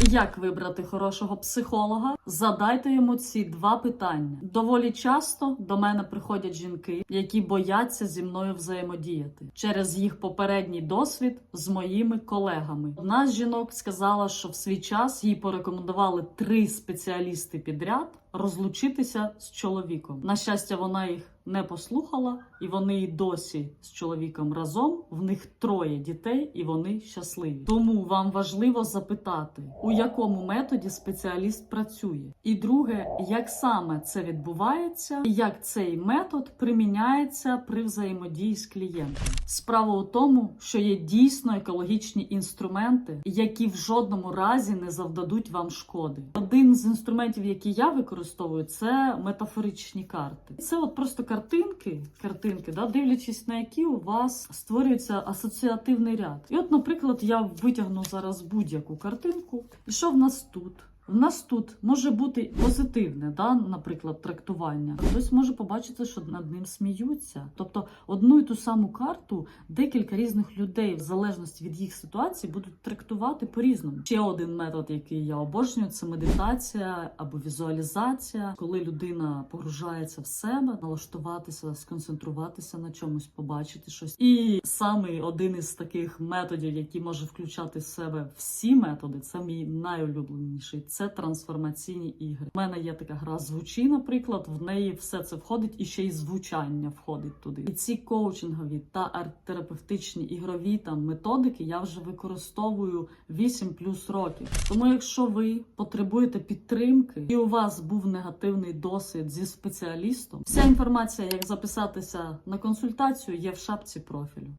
Як вибрати хорошого психолога? Задайте йому ці два питання. Доволі часто до мене приходять жінки, які бояться зі мною взаємодіяти через їх попередній досвід з моїми колегами. Одна з жінок сказала, що в свій час їй порекомендували три спеціалісти підряд розлучитися з чоловіком. На щастя, вона їх не послухала, і вони і досі з чоловіком разом. В них троє дітей, і вони щасливі. Тому вам важливо запитати, у якому методі спеціаліст працює, і друге, як саме це відбувається, і як цей метод приміняється при взаємодії з клієнтом. Справа у тому, що є дійсно екологічні інструменти, які в жодному разі не завдадуть вам шкоди. Один з інструментів, які я використовую, це метафоричні карти. Це от просто картинки, картинки, да, дивлячись на які у вас створюється асоціативний ряд. І от, наприклад, я витягну зараз будь-яку картинку. І що в нас тут? В нас тут може бути позитивне, да, наприклад, трактування. Хтось може побачити, що над ним сміються. Тобто одну і ту саму карту декілька різних людей, в залежності від їх ситуації, будуть трактувати по-різному. Ще один метод, який я обожнюю, це медитація або візуалізація, коли людина погружається в себе, налаштуватися, сконцентруватися на чомусь, побачити щось. І саме один із таких методів, який може включати в себе всі методи, це мій найулюбленіший. Це трансформаційні ігри. У мене є така гра звучі, наприклад, в неї все це входить, і ще й звучання входить туди. І ці коучингові та арт-терапевтичні ігрові там методики я вже використовую 8 плюс років. Тому, якщо ви потребуєте підтримки і у вас був негативний досвід зі спеціалістом, вся інформація, як записатися на консультацію, є в шапці профілю.